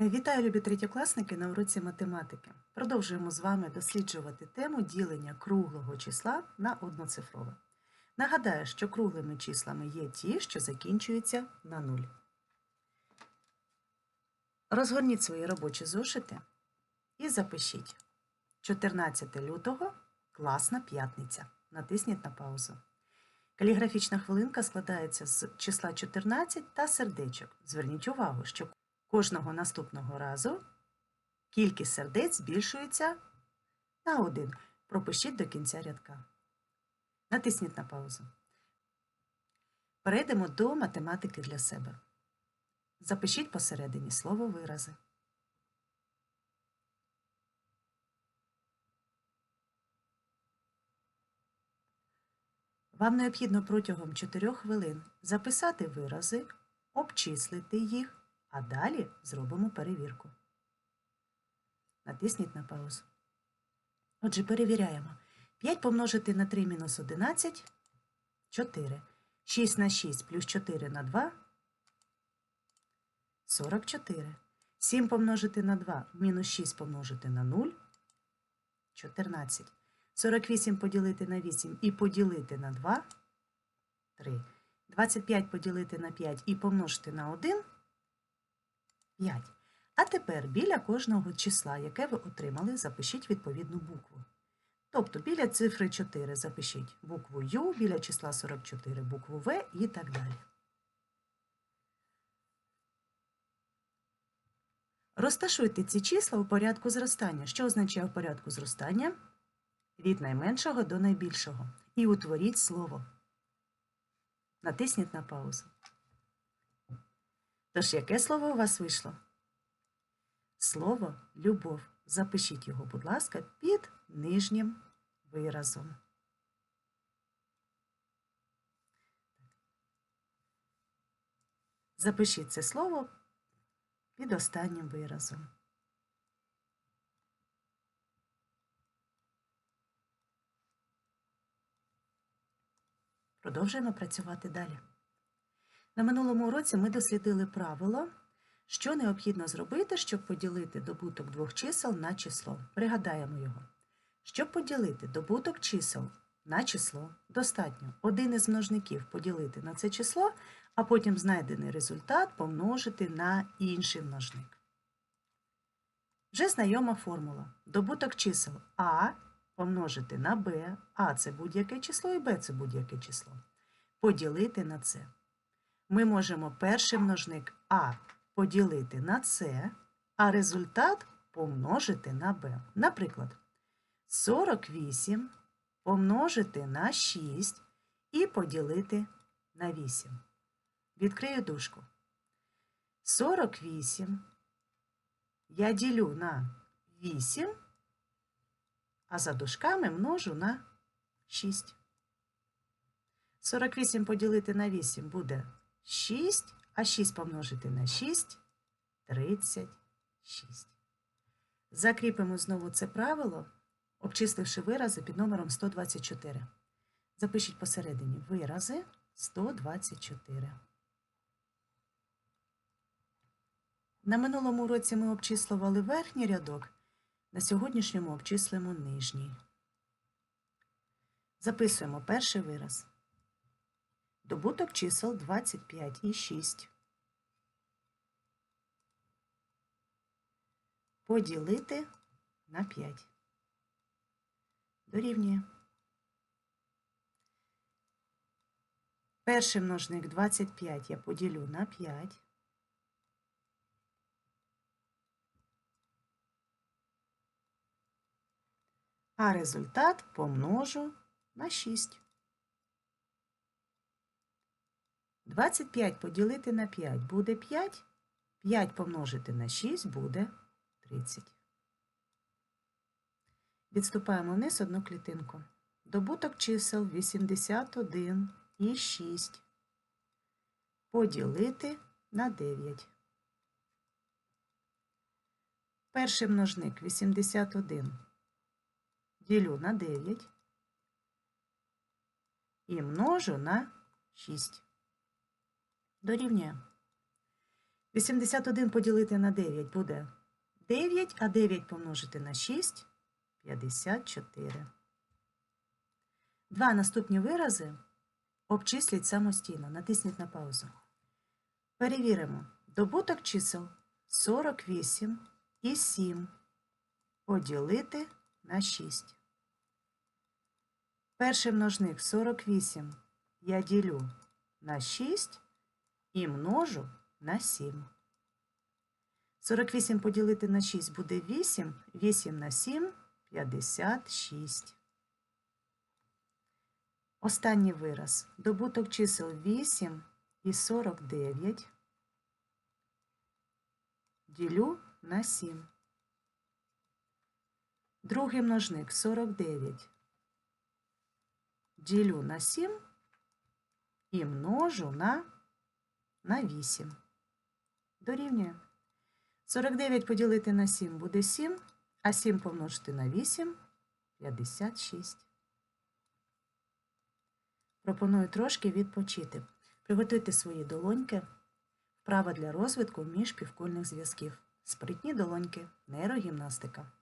Вітаю, любі третьокласники на уроці математики. Продовжуємо з вами досліджувати тему ділення круглого числа на одноцифрове. Нагадаю, що круглими числами є ті, що закінчуються на нуль. Розгорніть свої робочі зошити і запишіть 14 лютого класна п'ятниця. Натисніть на паузу. Каліграфічна хвилинка складається з числа 14 та сердечок. Зверніть увагу, що Кожного наступного разу кількість сердець збільшується на один. Пропишіть до кінця рядка. Натисніть на паузу. Перейдемо до математики для себе. Запишіть посередині слово вирази. Вам необхідно протягом 4 хвилин записати вирази, обчислити їх а далі зробимо перевірку. Натисніть на паузу. Отже, перевіряємо. 5 помножити на 3 мінус 11 4. 6 на 6 плюс 4 на 2 44. 7 помножити на 2 мінус 6 помножити на 0 14. 48 поділити на 8 і поділити на 2 3. 25 поділити на 5 і помножити на 1 5. А тепер біля кожного числа, яке ви отримали, запишіть відповідну букву. Тобто біля цифри 4 запишіть букву Ю, біля числа 44 букву В і так далі. Розташуйте ці числа у порядку зростання. Що означає в порядку зростання? Від найменшого до найбільшого. І утворіть слово. Натисніть на паузу. Тож, яке слово у вас вийшло? Слово любов. Запишіть його, будь ласка, під нижнім виразом. Запишіть це слово під останнім виразом. Продовжуємо працювати далі. На минулому уроці ми дослідили правило, що необхідно зробити, щоб поділити добуток двох чисел на число. Пригадаємо його. Щоб поділити добуток чисел на число, достатньо один із множників поділити на це число, а потім знайдений результат помножити на інший множник. Вже знайома формула. Добуток чисел А помножити на Б, А це будь-яке число і Б це будь-яке число. Поділити на це ми можемо перший множник А поділити на С, а результат помножити на Б. Наприклад, 48 помножити на 6 і поділити на 8. Відкрию дужку. 48 я ділю на 8, а за дужками множу на 6. 48 поділити на 8 буде 6, а 6 помножити на 6 36. Закріпимо знову це правило, обчисливши вирази під номером 124. Запишіть посередині вирази 124. На минулому уроці ми обчислювали верхній рядок, на сьогоднішньому обчислимо нижній. Записуємо перший вираз. Добуток чисел 25 і 6. Поділити на 5. Дорівнює. Перший множник 25 я поділю на 5. А результат помножу на 6. 25 поділити на 5 буде 5. 5 помножити на 6 буде 30. Відступаємо вниз одну клітинку. Добуток чисел 81 і 6. Поділити на 9. Перший множник 81 ділю на 9 і множу на 6 дорівнює. 81 поділити на 9 буде 9, а 9 помножити на 6 – 54. Два наступні вирази обчисліть самостійно. Натисніть на паузу. Перевіримо. Добуток чисел 48 і 7 поділити на 6. Перший множник 48 я ділю на 6 і множу на 7. 48 поділити на 6 буде 8, 8 на 7 – 56. Останній вираз. Добуток чисел 8 і 49 ділю на 7. Другий множник 49 ділю на 7 і множу на, на 8. Дорівнює. 49 поділити на 7 буде 7, а 7 помножити на 8 – 56. Пропоную трошки відпочити. Приготуйте свої долоньки. Вправа для розвитку міжпівкульних зв'язків. Спритні долоньки. Нейрогімнастика.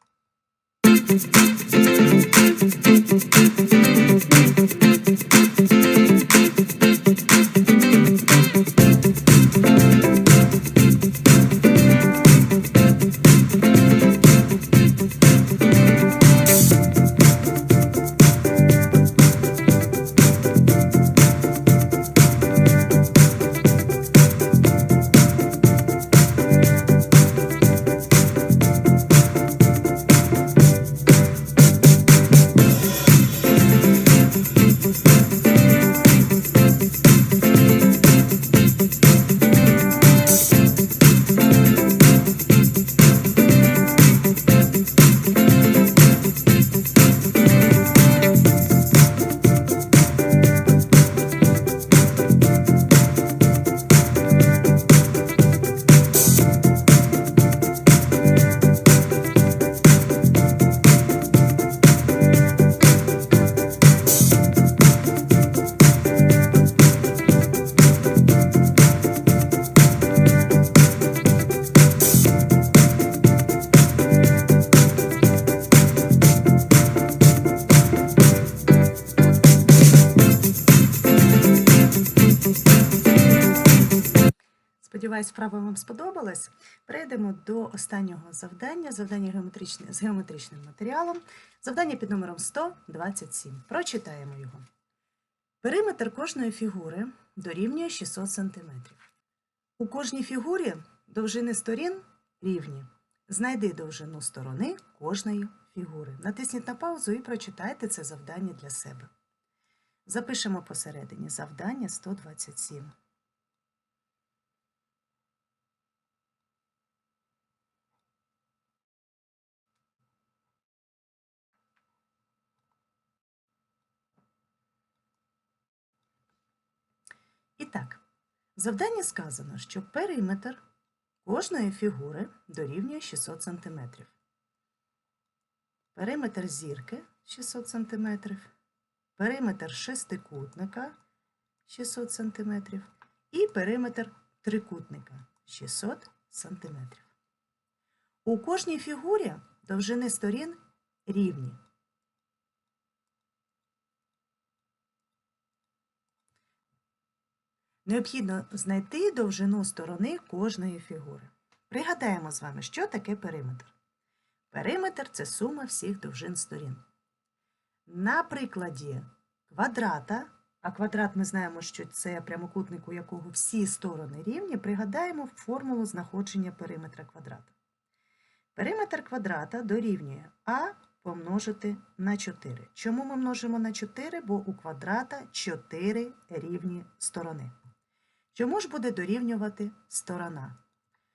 Сподіваюсь, вправа вам сподобалась. Перейдемо до останнього завдання. Завдання геометричне, з геометричним матеріалом. Завдання під номером 127. Прочитаємо його. Периметр кожної фігури дорівнює 600 см. У кожній фігурі довжини сторін рівні. Знайди довжину сторони кожної фігури. Натисніть на паузу і прочитайте це завдання для себе. Запишемо посередині завдання 127. І так, в завданні сказано, що периметр кожної фігури дорівнює 600 см. Периметр зірки 600 см, периметр шестикутника 600 см і периметр трикутника 600 см. У кожній фігурі довжини сторін рівні. Необхідно знайти довжину сторони кожної фігури. Пригадаємо з вами, що таке периметр. Периметр це сума всіх довжин сторін. На прикладі квадрата, а квадрат ми знаємо, що це прямокутник, у якого всі сторони рівні, пригадаємо формулу знаходження периметра квадрата. Периметр квадрата дорівнює а помножити на 4. Чому ми множимо на 4? Бо у квадрата 4 рівні сторони. Чому ж буде дорівнювати сторона?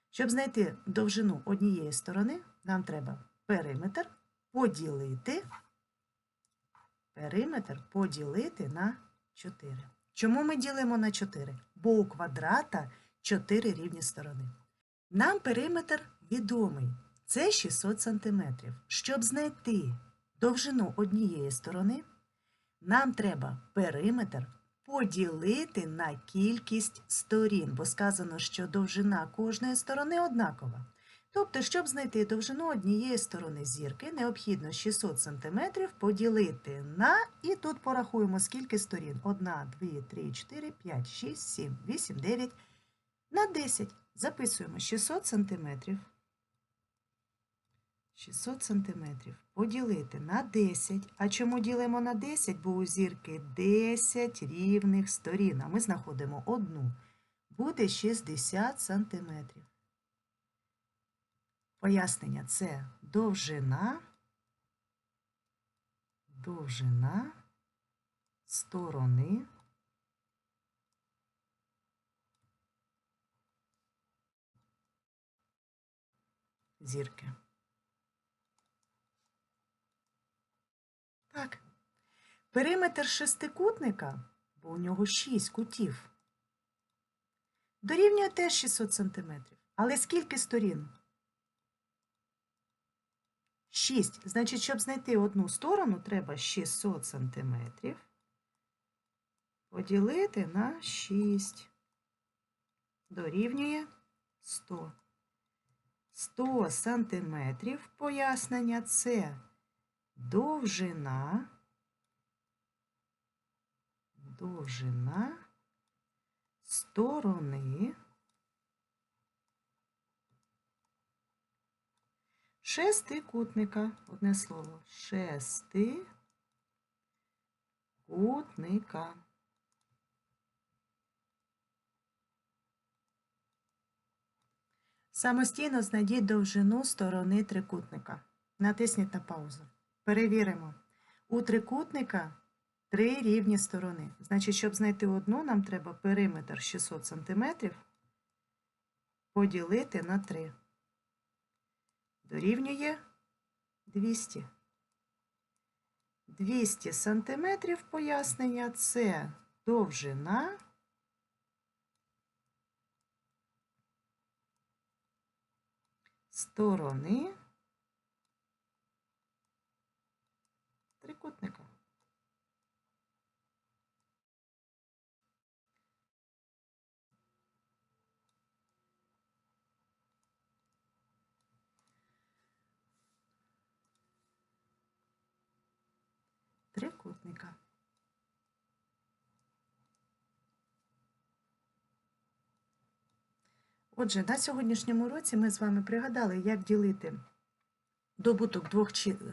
Щоб знайти довжину однієї сторони, нам треба периметр поділити периметр поділити на 4. Чому ми ділимо на 4? Бо у квадрата 4 рівні сторони. Нам периметр відомий. Це 600 см. Щоб знайти довжину однієї сторони, нам треба периметр поділити на кількість сторін, бо сказано, що довжина кожної сторони однакова. Тобто, щоб знайти довжину однієї сторони зірки, необхідно 600 см поділити на, і тут порахуємо, скільки сторін. 1, 2, 3, 4, 5, 6, 7, 8, 9, на 10. Записуємо 600 см. 600 см поділити на 10. А чому ділимо на 10? Бо у зірки 10 рівних сторін, а ми знаходимо одну. Буде 60 см. Пояснення це довжина, довжина сторони зірки. Так. Периметр шестикутника, бо у нього 6 кутів, дорівнює теж 600 см. Але скільки сторін? 6. Значить, щоб знайти одну сторону, треба 600 см поділити на 6. Дорівнює 100. 100 сантиметрів пояснення це довжина, довжина сторони шестикутника. Одне слово. Шестикутника. Самостійно знайдіть довжину сторони трикутника. Натисніть на паузу. Перевіримо. У трикутника три рівні сторони. Значить, щоб знайти одну, нам треба периметр 600 см поділити на 3. Дорівнює 200. 200 сантиметрів пояснення це довжина сторони трикутника. Трикутника. Отже, на сьогоднішньому році ми з вами пригадали, як ділити добуток двох чисел.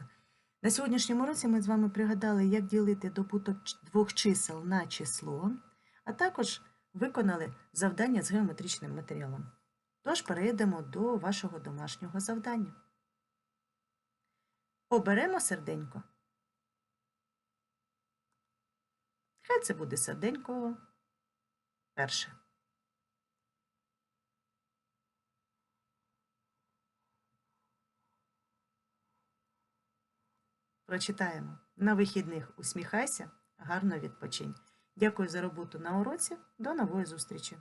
На сьогоднішньому році ми з вами пригадали, як ділити добуток двох чисел на число, а також виконали завдання з геометричним матеріалом. Тож перейдемо до вашого домашнього завдання. Оберемо серденько. Хай це буде серденько перше. Прочитаємо. На вихідних усміхайся, гарно відпочинь. Дякую за роботу на уроці. До нової зустрічі!